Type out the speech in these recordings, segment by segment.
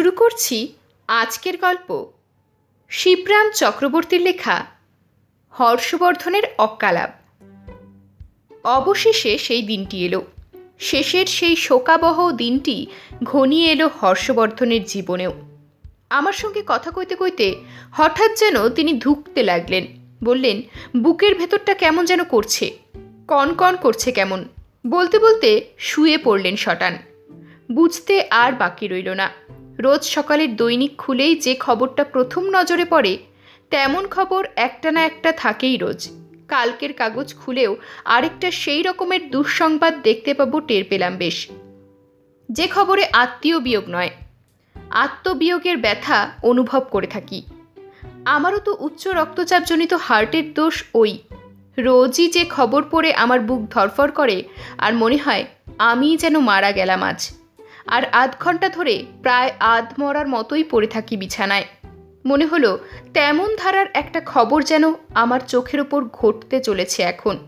শুরু করছি আজকের গল্প। শিবরাম চক্রবর্তীর লেখা হর্ষবর্ধনের অক্কালাপ। অবশেষে সেই দিনটি এলো। শেষের সেই শোকাবহ দিনটি ঘনিয়ে এলো হর্ষবর্ধনের জীবনেও। আমার সঙ্গে কথা কইতে কইতে হঠাৎ যেন তিনি ধুকতে লাগলেন। বললেন, বুকের ভেতরটা কেমন যেন করছে? কন কন করছে কেমন? বলতে বলতে শুয়ে পড়লেন শটান। বুঝতে আর বাকি রইল না। রোজ সকালের দৈনিক খুলেই যে খবরটা প্রথম নজরে পড়ে, তেমন খবর একটা না একটা থাকেই রোজ। কালকের কাগজ খুলেও আরেকটা সেই রকমের দুঃসংবাদ দেখতে পাবো টের পেলাম বেশ। যে খবরে আত্মীয় বিয়োগ নয়, আত্মবিয়োগের ব্যথা অনুভব করে থাকি। আমারও তো উচ্চ রক্তচাপজনিত হার্টের দোষ ওই। রোজই যে খবর পড়ে আমার বুক ধরফর করে, আর মনে হয় আমিই যেন মারা গেলাম আজ। আর আধ ঘণ্টা ধরে প্রায় আধ মরার মতোই পড়ে থাকি বিছানায়। মনে হলো তেমন ধারার একটা খবর যেন আমার চোখের ওপর ঘটতে চলেছে এখন।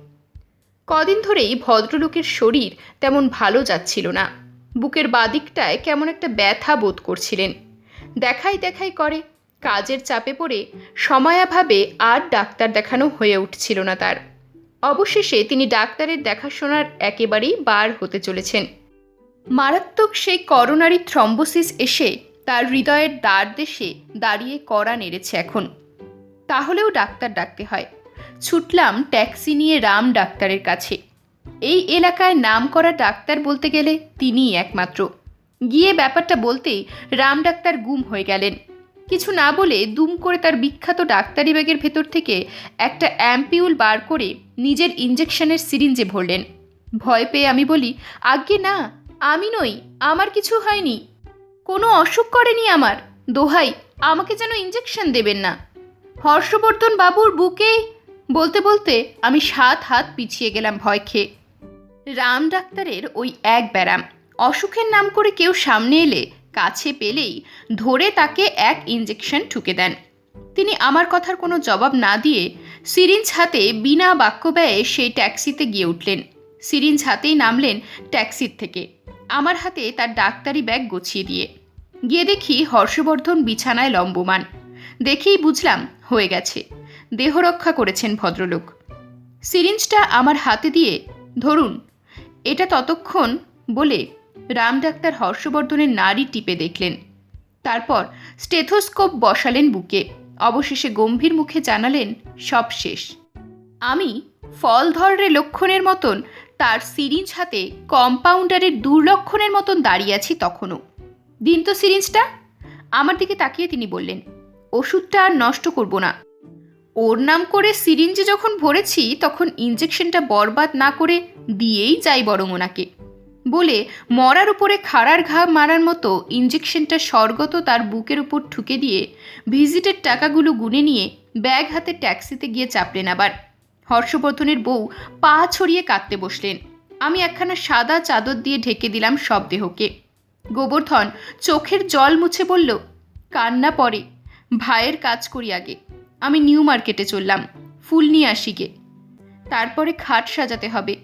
কদিন ধরেই ভদ্রলোকের শরীর তেমন ভালো যাচ্ছিল না। বুকের বাদিকটায় কেমন একটা ব্যথা বোধ করছিলেন। দেখাই দেখাই করে, কাজের চাপে পড়ে সময়াভাবে আর ডাক্তার দেখানো হয়ে উঠছিল না তার। অবশেষে তিনি ডাক্তারের দেখাশোনার একেবারেই বার হতে চলেছেন। মারাত্মক সেই করোনারি থ্রম্বোসিস এসে তার হৃদয়ের দ্বার দেশে দাঁড়িয়ে কড়া নেড়েছে এখন। তাহলেও ডাক্তার ডাকতে হয়। ছুটলাম ট্যাক্সি নিয়ে রাম ডাক্তারের কাছে। এই এলাকায় নাম করা ডাক্তার বলতে গেলে তিনিই একমাত্র। গিয়ে ব্যাপারটা বলতেই রাম ডাক্তার গুম হয়ে গেলেন। কিছু না বলে দুম করে তার বিখ্যাত ডাক্তারি ব্যাগের ভেতর থেকে একটা অ্যাম্পিউল বার করে নিজের ইঞ্জেকশনের সিরিঞ্জে ভরলেন। ভয় পেয়ে আমি বলি, আজ্ঞে, না আমি নই, আমার কিছু হয়নি। কোনো অসুখ করেনি আমার। দোহাই, আমাকে যেন ইঞ্জেকশন দেবেন না। হর্ষবর্ধন বাবুর বুকে বলতে বলতে আমি সাত হাত পিছিয়ে গেলাম ভয় খেয়ে। রাম ডাক্তারের ওই এক ব্যারাম। অসুখের নাম করে কেউ সামনে এলে, কাছে পেলেই ধরে তাকে এক ইঞ্জেকশন ঠুকে দেন। তিনি আমার কথার কোনো জবাব না দিয়ে সিরিঞ্জ হাতে বিনা বাক্য ব্যয়ে সেই ট্যাক্সিতে গিয়ে উঠলেন। সিরিঞ্জ হাতেই নামলেন ট্যাক্সির থেকে। আমার হাতে তার ডাক্তারি ব্যাগ গুছিয়ে দিয়ে। গিয়ে দেখি হর্ষবর্ধন বিছানায় লম্বমান। দেখেই বুঝলাম হয়ে গেছে। দেহ রক্ষা করেছেন ভদ্রলোক। সিরিঞ্জটা আমার হাতে দিয়ে, ধরুন, এটা ততক্ষণ বলে রাম ডাক্তার হর্ষবর্ধনের নাড়ি টিপে দেখলেন। তারপর স্টেথোস্কোপ বসালেন বুকে। অবশেষে গম্ভীর মুখে জানালেন সব শেষ আমি ফল ধরে লক্ষণের মতন তার সিরিঞ্জ হাতে কম্পাউন্ডারের দুর্লক্ষণের মতন দাঁড়িয়ে আছি তখনও। দিন তো সিরিঞ্জটা? আমার দিকে তাকিয়ে তিনি বললেন, ওষুধটা আর নষ্ট করব না। ওর নাম করে সিরিঞ্জে যখন ভরেছি, তখন ইঞ্জেকশনটা বরবাদ না করে দিয়েই যাই বরং ওনাকে। বলে মরার উপরে খাড়ার ঘা মারার মতো ইঞ্জেকশনটা স্বর্গত তার বুকের উপর ঠুকে দিয়ে ভিজিটের টাকাগুলো গুনে নিয়ে ব্যাগ হাতে ট্যাক্সিতে গিয়ে চাপলেন আবার। হর্ষবর্ধনের বউ পা ছড়িয়ে কাঁদতে বসলেন। আমি একখানা সাদা চাদর দিয়ে ঢেকে দিলাম সব দেহকে। গোবর্ধন চোখের জল মুছে বলল, কান্না পরে ভাইয়ের কাজ করি আগে। আমি নিউ মার্কেটে চললাম, ফুল নিয়ে আসি গে। তারপরে খাট সাজাতে হবে।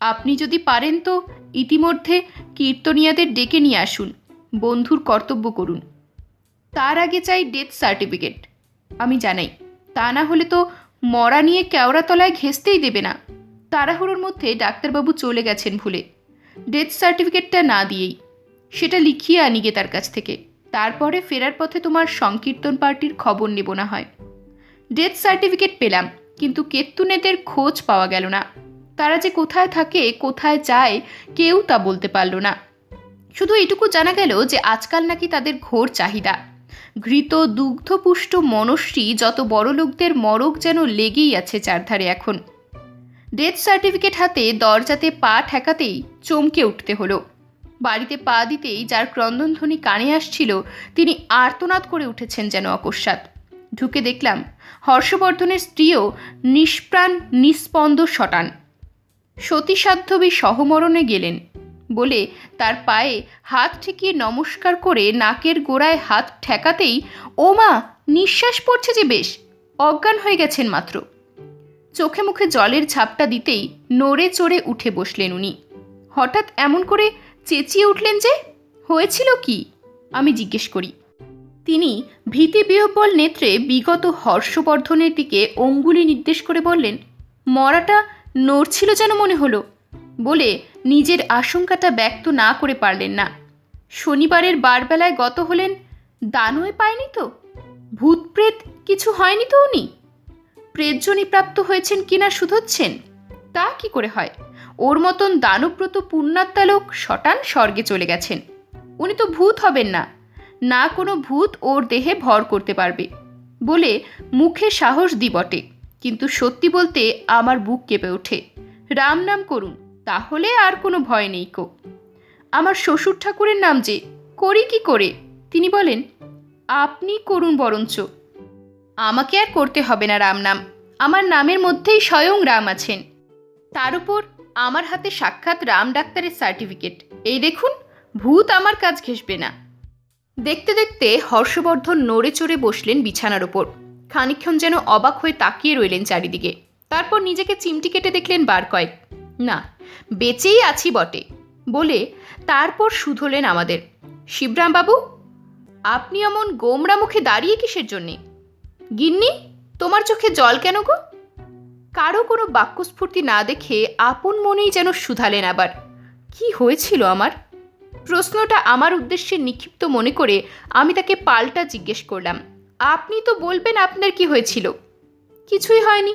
আপনি যদি পারেন তো ইতিমধ্যে কীর্তনিয়াদের ডেকে নিয়ে আসুন, বন্ধুর কর্তব্য করুন। তার আগে চাই ডেথ সার্টিফিকেট। আমি জানাই, তা না হলে তো মরা নিয়ে কেওড়াতলায় ঘেঁচতেই দেবে না। তাড়াহুড়োর মধ্যে ডাক্তারবাবু চলে গেছেন ভুলে। ডেথ সার্টিফিকেটটা না দিয়েই। সেটা লিখিয়ে আনিগে তার কাছ থেকে। তারপরে ফেরার পথে তোমার সংকীর্তন পার্টির খবর নেব না হয়। ডেথ সার্টিফিকেট পেলাম, কিন্তু কেত্তুনেদের খোঁজ পাওয়া গেল না। তারা যে কোথায় থাকে, কোথায় যায়, কেউ তা বলতে পারল না। শুধু এটুকু জানা গেল যে আজকাল নাকি তাদের ঘোর চাহিদা। ঘৃত দুগ্ধপুষ্ট মনশ্রী যত বড় লোকদের মরক যেন লেগেই আছে চারধারে এখন। ডেথ সার্টিফিকেট হাতে দরজাতে পা ঠেকাতেই চমকে উঠতে হলো। বাড়িতে পা দিতেই যার ক্রন্দনধ্বনি কানে আসছিল, তিনি আর্তনাদ করে উঠেছেন যেন অকস্মাৎ। ঢুকে দেখলাম, হর্ষবর্ধনের স্ত্রীও নিষ্প্রাণ, নিস্পন্দ শটান। সতীসাধ্যবী সহমরণে গেলেন। বলে তার পায়ে হাত ঠেকিয়ে নমস্কার করে নাকের গোড়ায় হাত ঠেকাতেই, ও মা, নিঃশ্বাস পড়ছে যে বেশ, অজ্ঞান হয়ে গেছেন মাত্র। চোখে মুখে জলের ঝাপটা দিতেই নড়ে চড়ে উঠে বসলেন উনি। হঠাৎ এমন করে চেঁচিয়ে উঠলেন যে, হয়েছিল কি? আমি জিজ্ঞেস করি। তিনি ভীতি ভীতিবিহ্বল নেত্রে বিগত হর্ষবর্ধনের দিকে অঙ্গুলি নির্দেশ করে বললেন, মরাটা নড়ছিল যেন মনে হলো? বলে নিজের আশঙ্কাটা ব্যক্ত না করে পারলেন না। শনিবারের বারবেলায় গত হলেন দানয়ে পায়নি তো? ভূত প্রেত কিছু হয়নি তো উনি? প্রেতজনী প্রাপ্ত হয়েছেন কিনা শুধোচ্ছেন, তা কি করে হয়? ওর মতন দানব্রত পুণ্যাত্মা লোক শটান স্বর্গে চলে গেছেন। উনি তো ভূত হবেন না না কোনো ভূত ওর দেহে ভর করতে পারবে বলে মুখে সাহস দি বটে কিন্তু সত্যি বলতে আমার বুক কেঁপে ওঠে। রাম নাম করুন। তাহলে আর কোনো ভয় নেই কো। আমার শ্বশুর ঠাকুরের নাম যে, করি কি করে? তিনি বলেন, আপনি করুন বরঞ্চ। আমাকে আর করতে হবে না রাম নাম। আমার নামের মধ্যেই স্বয়ং রাম আছেন। তার উপর আমার হাতে সাক্ষাৎ রাম ডাক্তারের সার্টিফিকেট। এই দেখুন, ভূত আমার কাজ ঘেসবে না। দেখতে দেখতে হর্ষবর্ধন নড়ে চড়ে বসলেন বিছানার ওপর খানিকক্ষণ যেন অবাক হয়ে তাকিয়ে রইলেন চারিদিকে। তারপর নিজেকে চিমটি কেটে দেখলেন বার কয়েক। না, বেঁচেই আছি বটে, বলে তারপর শুধলেন আমাদের। শিবরামবাবু, আপনি এমন গোমরা মুখে দাঁড়িয়ে কিসের জন্যে? গিন্নি, তোমার চোখে জল কেন গো? কারও কোনো বাক্যস্ফূর্তি না দেখে আপন মনেই যেন শুধালেন আবার। কি হয়েছিল আমার? প্রশ্নটা আমার উদ্দেশ্যে নিক্ষিপ্ত মনে করে আমি তাকে পাল্টা জিজ্ঞেস করলাম। আপনি তো বলবেন আপনার কি হয়েছিল? কিছুই হয়নি।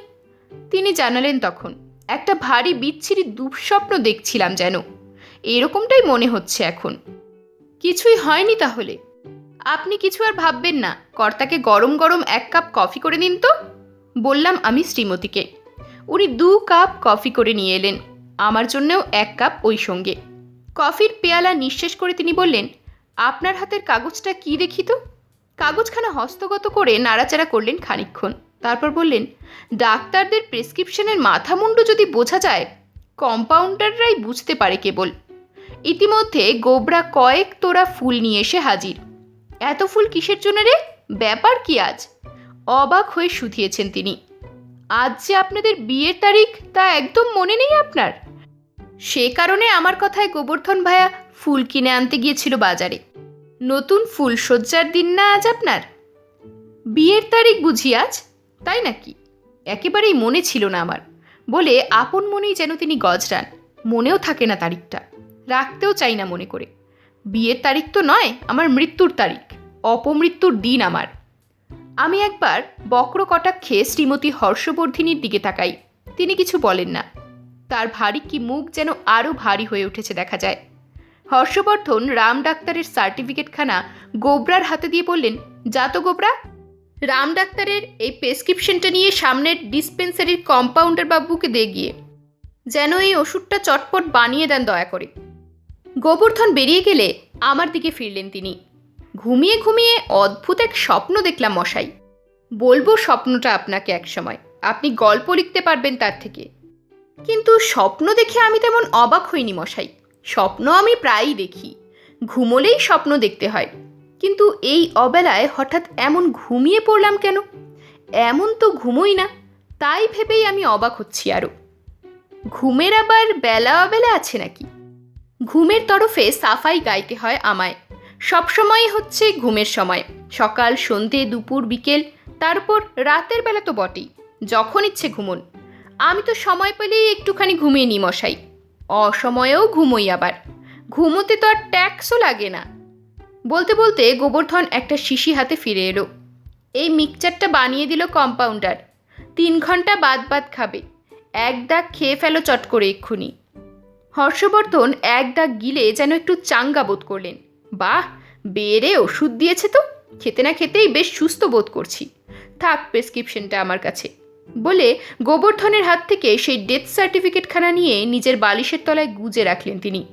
তিনি জানালেন তখন একটা ভারী বিচ্ছিরি দুঃস্বপ্ন দেখছিলাম যেন। এরকমটাই মনে হচ্ছে এখন। কিছুই হয়নি তাহলে। আপনি কিছু আর ভাববেন না। কর্তাকে গরম গরম এক কাপ কফি করে নিন তো। বললাম আমি শ্রীমতীকে। উনি দু কাপ কফি করে নিয়ে এলেন। আমার জন্যও এক কাপ ওই সঙ্গে। কফির পেয়ালা নিঃশেষ করে তিনি বললেন, আপনার হাতের কাগজটা কি দেখি তো? কাগজখানা হস্তগত করে নাড়াচাড়া করলেন খানিকক্ষণ। তারপর বললেন, ডাক্তারদের প্রেসক্রিপশনের মাথা মুন্ডু যদি বোঝা যায়, কম্পাউন্ডাররাই বুঝতে পারে কেবল। ইতিমধ্যে গোবরা কয়েক তোড়া ফুল নিয়ে এসে হাজির। এত ফুল কিসের জন্য রে? ব্যাপার কি আজ? অবাক হয়ে শুধিয়েছেন তিনি। আজ যে আপনাদের বিয়ের তারিখ তা একদম মনে নেই আপনার। সে কারণে আমার কথায় গোবর্ধন ভাইয়া ফুল কিনে আনতে গিয়েছিল বাজারে। নতুন ফুল সজ্জার দিন না আজ আপনার? বিয়ের তারিখ বুঝি আজ? তাই নাকি? একেবারেই মনে ছিল না আমার। বলে আপন মনেই যেন তিনি গজরান, মনেও থাকে না তারিখটা, রাখতেও চাই না মনে করে। বিয়ের তারিখ তো নয়, আমার মৃত্যুর তারিখ, অপমৃত্যুর দিন আমার। আমি একবার বক্র কটাক্ষে শ্রীমতী হর্ষবর্ধিনীর দিকে তাকাই, তিনি কিছু বলেন না। তার ভারী কি মুখ যেন আরও ভারী হয়ে উঠেছে দেখা যায়। হর্ষবর্ধন রাম ডাক্তারের সার্টিফিকেটখানা গোবরার হাতে দিয়ে বললেন, যা তো গোবরা রাম ডাক্তারের এই প্রেসক্রিপশনটা নিয়ে সামনের ডিসপেন্সারির কম্পাউন্ডার বাবুকে দিয়ে গিয়ে যেন এই ওষুধটা চটপট বানিয়ে দেন দয়া করে। গোবর্ধন বেরিয়ে গেলে আমার দিকে ফিরলেন তিনি। ঘুমিয়ে ঘুমিয়ে অদ্ভুত এক স্বপ্ন দেখলাম মশাই। বলব স্বপ্নটা আপনাকে এক সময়। আপনি গল্প লিখতে পারবেন তার থেকে। কিন্তু স্বপ্ন দেখে আমি তেমন অবাক হইনি মশাই। স্বপ্ন আমি প্রায়ই দেখি। ঘুমোলেই স্বপ্ন দেখতে হয়। কিন্তু এই অবেলায় হঠাৎ এমন ঘুমিয়ে পড়লাম কেন? এমন তো ঘুমোই না, তাই ভেবেই আমি অবাক হচ্ছি আরও ঘুমের আবার বেলা অবেলা আছে নাকি? ঘুমের তরফে সাফাই গাইতে হয় আমায়। সবসময়ই হচ্ছে ঘুমের সময়। সকাল, সন্ধে, দুপুর, বিকেল, তারপর রাতের বেলা তো বটেই, যখন ইচ্ছে ঘুমন। আমি তো সময় পেলেই একটুখানি ঘুমিয়ে নিই মশাই। অসময়েও ঘুমোই আবার। ঘুমোতে তো আর ট্যাক্সও লাগে না। বলতে বলতে গোবর্ধন একটা শিশি হাতে ফিরে এলো। এই মিক্সচারটা বানিয়ে দিল কম্পাউন্ডার। তিন ঘণ্টা বাদ বাদ খাবে। এক দাগ খেয়ে ফেলো চট করে এক্ষুনি। হর্ষবর্ধন এক দাগ গিলে যেন একটু চাঙ্গা বোধ করলেন। বাহ, বেড়ে ওষুধ দিয়েছে তো। খেতে না খেতেই বেশ সুস্থ বোধ করছি। থাক প্রেসক্রিপশনটা আমার কাছে। বলে গোবর্ধনের হাত থেকে সেই ডেথ সার্টিফিকেটখানা নিয়ে নিজের বালিশের তলায় গুজে রাখলেন তিনি।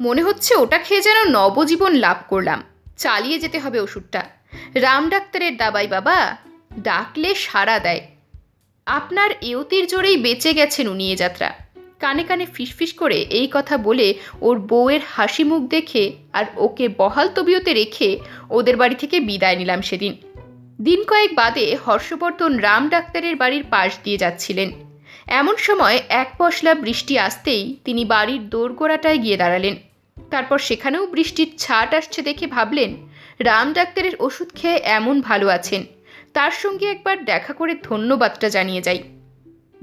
মনে হচ্ছে ওটা খেয়ে যেন নবজীবন লাভ করলাম। চালিয়ে যেতে হবে ওষুধটা। রাম ডাক্তারের দাবাই বাবা, ডাকলে সাড়া দেয়। আপনার এওতির জোরেই বেঁচে গেছেন উনি যাত্রা। কানে কানে ফিসফিস করে এই কথা বলে ওর বউয়ের হাসি মুখ দেখে আর ওকে বহাল তবিয়তে রেখে ওদের বাড়ি থেকে বিদায় নিলাম সেদিন। দিন কয়েক বাদে হর্ষবর্ধন রাম ডাক্তারের বাড়ির পাশ দিয়ে যাচ্ছিলেন। এমন সময় এক পশলা বৃষ্টি আসতেই তিনি বাড়ির দোরগোড়াটায় গিয়ে দাঁড়ালেন। তারপর সেখানেও বৃষ্টির ছাট আসছে দেখে ভাবলেন, রাম ডাক্তারের ওষুধ খেয়ে এমন ভালো আছেন। তার সঙ্গে একবার দেখা করে ধন্যবাদটা জানিয়ে যাই।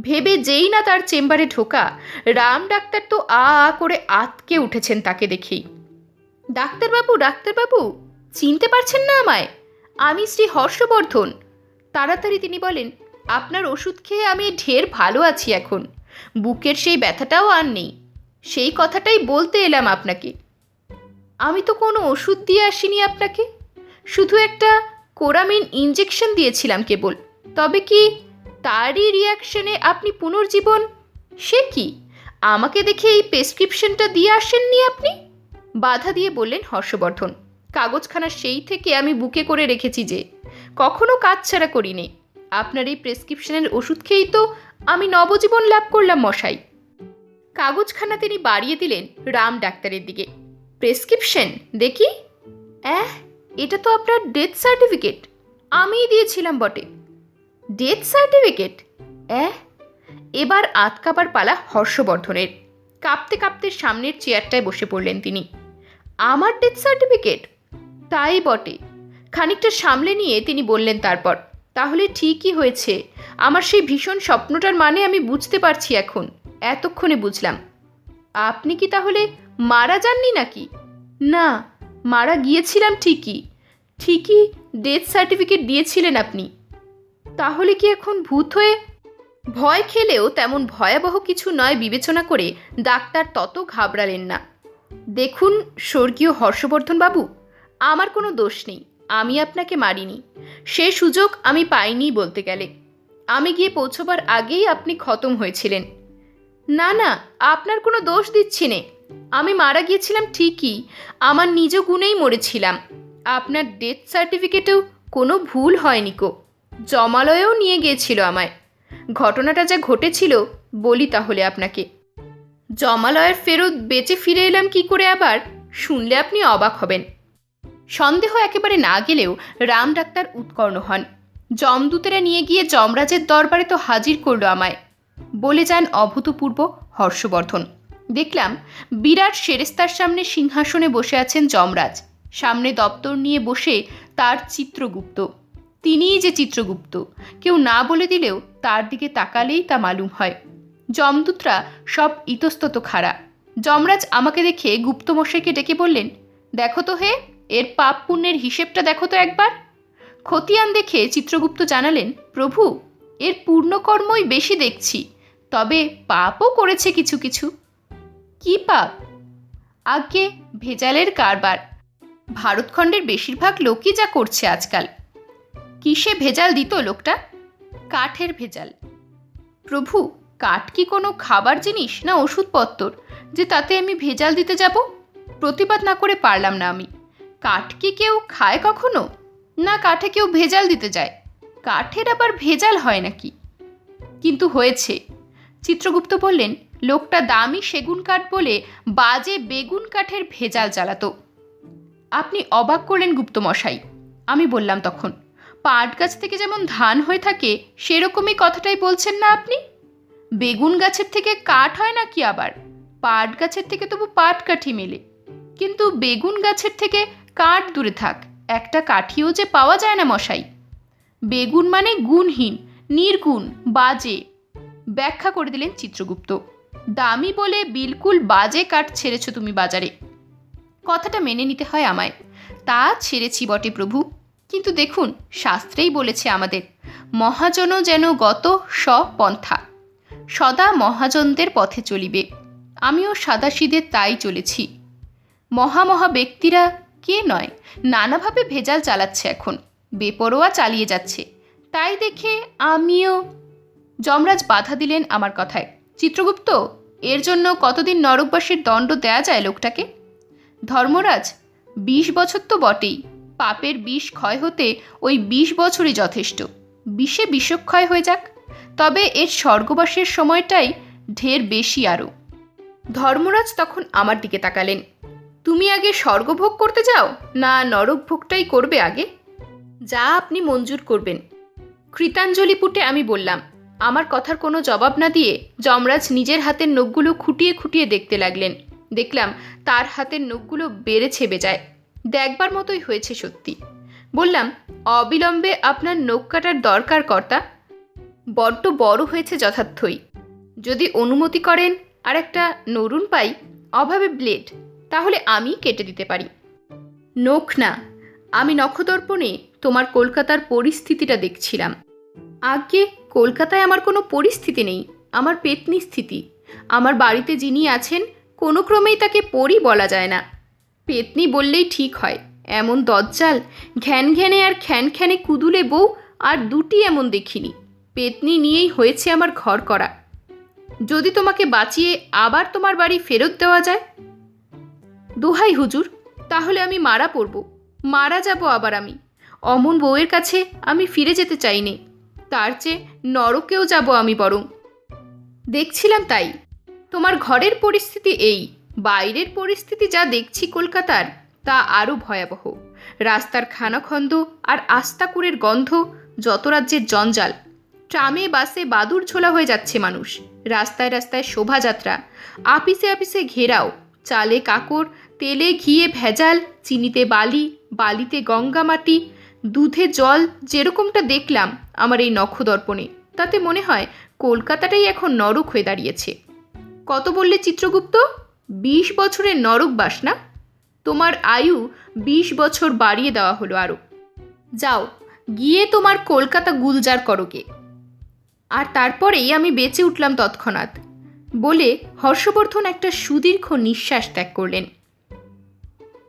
ভেবে যেই না তার চেম্বারে ঢোকা, রাম ডাক্তার তো আ আ করে আতকে উঠেছেন তাকে দেখেই। ডাক্তারবাবু ডাক্তারবাবু, চিনতে পারছেন না আমায়? আমি শ্রী হর্ষবর্ধন। তাড়াতাড়ি তিনি বলেন, আপনার ওষুধ খেয়ে আমি ঢের ভালো আছি এখন। বুকের সেই ব্যথাটাও আর নেই। সেই কথাটাই বলতে এলাম আপনাকে। আমি তো কোনো ওষুধ দিয়ে আসিনি আপনাকে। শুধু একটা কোরামিন ইঞ্জেকশন দিয়েছিলাম কেবল। তবে কি তারই রিয়াকশনে আপনি পুনর্জীবন? সে কি? আমাকে দেখে এই প্রেসক্রিপশনটা দিয়ে আসেননি আপনি? বাধা দিয়ে বললেন হর্ষবর্ধন। কাগজখানা সেই থেকে আমি বুকে করে রেখেছি যে, কখনো কাজ ছাড়া করিনি। আপনার এই প্রেসক্রিপশনের ওষুধ খেয়েই তো আমি নবজীবন লাভ করলাম, মশাই। কাগজখানা তিনি বাড়িয়ে দিলেন রাম ডাক্তারের দিকে। প্রেসক্রিপশন, দেখি? অ্যাহ, এটা তো আপনার ডেথ সার্টিফিকেট। আমিই দিয়েছিলাম বটে। Death certificate? অ্যাহ, এবার আতকাবার পালা হর্ষবর্ধনের। কাঁপতে কাঁপতে সামনের চেয়ারটায় বসে পড়লেন তিনি। আমার ডেথ সার্টিফিকেট? তাই বটে। খানিকটা সামলে নিয়ে তিনি বললেন তারপর, তাহলে ঠিকই হয়েছে। আমার সেই ভীষণ স্বপ্নটার মানে আমি বুঝতে পারছি এখন। এতক্ষণে বুঝলাম। আপনি কি তাহলে মারা যাননি নাকি? না, মারা গিয়েছিলাম ঠিকই। ঠিকই ডেথ সার্টিফিকেট দিয়েছিলেন আপনি। তাহলে কি এখন ভূত হয়ে ভয় খেলেও তেমন ভয়াবহ কিছু নয় বিবেচনা করে ডাক্তার তত ঘাবড়ালেন না। দেখুন, স্বর্গীয় হর্ষবর্ধন বাবু, আমার কোনো দোষ নেই, আমি আপনাকে মারিনি। সে সুযোগ আমি পাইনি বলতে গেলে। আমি গিয়ে পৌঁছবার আগেই আপনি খতম হয়েছিলেন। না না, আপনার কোনো দোষ দিচ্ছি নে। আমি মারা গিয়েছিলাম ঠিকই, আমার নিজ গুণেই মরেছিলাম। আপনার ডেথ সার্টিফিকেটেও কোনো ভুল হয়নি কো। জমালয়েও নিয়ে গিয়েছিল আমায়। ঘটনাটা যা ঘটেছিল, বলি তাহলে আপনাকে। জমালয়ের ফেরত বেঁচে ফিরে এলাম কি করে আবার? শুনলে আপনি অবাক হবেন। সন্দেহ একেবারে না গেলেও রাম ডাক্তার উৎকর্ণ হন। যমদূতেরা নিয়ে গিয়ে যমরাজের দরবারে তো হাজির করল আমায়। বলে যান অভূতপূর্ব হর্ষবর্ধন। দেখলাম বিরাট সেরেস্তার সামনে সিংহাসনে বসে আছেন যমরাজ। সামনে দপ্তর নিয়ে বসে তার চিত্রগুপ্ত। তিনিই যে চিত্রগুপ্ত, কেউ না বলে দিলেও তার দিকে তাকালেই তা মালুম হয়। যমদূতরা সব ইতস্তত খাড়া। যমরাজ আমাকে দেখে গুপ্তমশাইকে ডেকে বললেন, দেখো তো হে, এর পাপ পুণ্যের হিসেবটা দেখো তো একবার। খতিয়ান দেখে চিত্রগুপ্ত জানালেন, প্রভু এর পূর্ণকর্মই বেশি দেখছি। তবে পাপও করেছে কিছু কিছু। কি পাপ? আগে ভেজালের কারবার। ভারতখণ্ডের বেশিরভাগ লোকই যা করছে আজকাল। কিসে ভেজাল দিত লোকটা? কাঠের ভেজাল। প্রভু, কাঠ কি কোনো খাবার জিনিস না ওষুধপত্তর, যে তাতে আমি ভেজাল দিতে যাব? প্রতিবাদ না করে পারলাম না আমি। কাঠ কি কেউ খায় কখনো? না কাঠে কেউ ভেজাল দিতে যায়? কাঠের আবার ভেজাল হয় নাকি? কিন্তু হয়েছে। চিত্রগুপ্ত বললেন, লোকটা দামি সেগুন কাঠ বলে বাজে বেগুন কাঠের ভেজাল চালাতো আপনি অবাক করলেন গুপ্তমশাই, আমি বললাম তখন। পাট গাছ থেকে যেমন ধান হয়ে থাকে, সেরকমই কথাটাই বলছেন না আপনি? বেগুন গাছের থেকে কাঠ হয় নাকি আবার? পাট গাছের থেকে তবু পাট কাঠি মেলে। কিন্তু বেগুন গাছের থেকে কাঠ দূরে থাক, একটা কাঠিও যে পাওয়া যায় না মশাই। বেগুন মানে গুণহীন, নির্গুণ, বাজে। ব্যাখ্যা করে দিলেন চিত্রগুপ্ত। দামি বলে বিলকুল বাজে কাঠ ছেড়েছ তুমি বাজারে। কথাটা মেনে নিতে হয় আমায়। তা ছেড়েছি বটে প্রভু। কিন্তু দেখুন, শাস্ত্রেই বলেছে আমাদের, মহাজন যেন গত স্বপন্থা। সদা মহাজনদের পথে চলিবে। আমিও সাদাশিদে তাই চলেছি। মহামহা ব্যক্তিরা কে নয়, নানাভাবে ভেজাল চালাচ্ছে এখন। বেপরোয়া চালিয়ে যাচ্ছে। তাই দেখে আমিও যমরাজ বাধা দিলেন আমার কথায়। চিত্রগুপ্ত, এর জন্য কতদিন নরকবাসীর দণ্ড দেয়া যায় লোকটাকে? ধর্মরাজ, বিশ বছর তো বটেই। পাপের বিষ ক্ষয় হতে ওই বিশ বছরই যথেষ্ট। বিষে বিষক্ষয় হয়ে যাক। তবে এর স্বর্গবাসের সময়টাই ঢের বেশি আরও। ধর্মরাজ তখন আমার দিকে তাকালেন। তুমি আগে স্বর্গভোগ করতে যাও? না নরকভোগটাই করবে আগে? যা আপনি মঞ্জুর করবেন। কৃতাঞ্জলি পুটে আমি বললাম, আমার কথার কোনো জবাব না দিয়ে যমরাজ নিজের হাতের নখগুলো খুঁটিয়ে খুঁটিয়ে দেখতে লাগলেন। দেখলাম তার হাতের নখগুলো বেড়ে ছেবে যায়। দেখবার মতোই হয়েছে সত্যি। বললাম, অবিলম্বে আপনার নখ কাটার দরকার কর্তা। বড্ড বড় হয়েছে যথার্থই। যদি অনুমতি করেন আর একটা নরুন পাই, অভাবে ব্লেড, তাহলে আমি কেটে দিতে পারি। নখ না আমি নখদর্পণে তোমার কলকাতার পরিস্থিতিটা দেখছিলাম। আগে কলকাতায় আমার কোনো পরিস্থিতি নেই, আমার পেতনি স্থিতি। আমার বাড়িতে যিনি আছেন, কোনো ক্রমেই তাকে পরি বলা যায় না। পেতনি বললেই ঠিক হয়, এমন দজ্জাল, ঘ্যান ঘ্যানে আর খ্যান খ্যানে কুদুলে বউ আর দুটি এমন দেখিনি। পেতনি নিয়েই হয়েছে আমার ঘর করা। যদি তোমাকে বাঁচিয়ে আবার তোমার বাড়ি ফেরত দেওয়া যায়? দোহাই হুজুর, তাহলে আমি মারা পড়ব। মারা যাব আবার আমি। অমন বউয়ের কাছে আমি ফিরে যেতে চাইনি। তার চেয়ে নরকেও যাব আমি বরং। দেখছিলাম তাই। তোমার ঘরের পরিস্থিতি এই। বাইরের পরিস্থিতি যা দেখছি কলকাতার, তা আরও ভয়াবহ। রাস্তার খানাখন্দ আর আস্তাকুরের গন্ধ যত রাজ্যের জঞ্জাল। ট্রামে, বাসে বাদুর ঝোলা হয়ে যাচ্ছে মানুষ। রাস্তায় রাস্তায় শোভাযাত্রা। আপিসে আপিসে ঘেরাও। চালে কাকর, তেলে ঘিয়ে ভেজাল, চিনিতে বালি বালিতে গঙ্গা মাটি, দুধে জল যেরকমটা দেখলাম আমার এই নখদর্পণে, তাতে মনে হয় কলকাতাটাই এখন নরক হয়ে দাঁড়িয়েছে। কত বললে চিত্রগুপ্ত? বিশ বছরের নরক বাস না? তোমার আয়ু বিশ বছর বাড়িয়ে দেওয়া হলো আরও যাও, গিয়ে তোমার কলকাতা গুলজার করোগে। আর তারপরেই আমি বেঁচে উঠলাম তৎক্ষণাৎ। বলে হর্ষবর্ধন একটা সুদীর্ঘ নিঃশ্বাস ত্যাগ করলেন।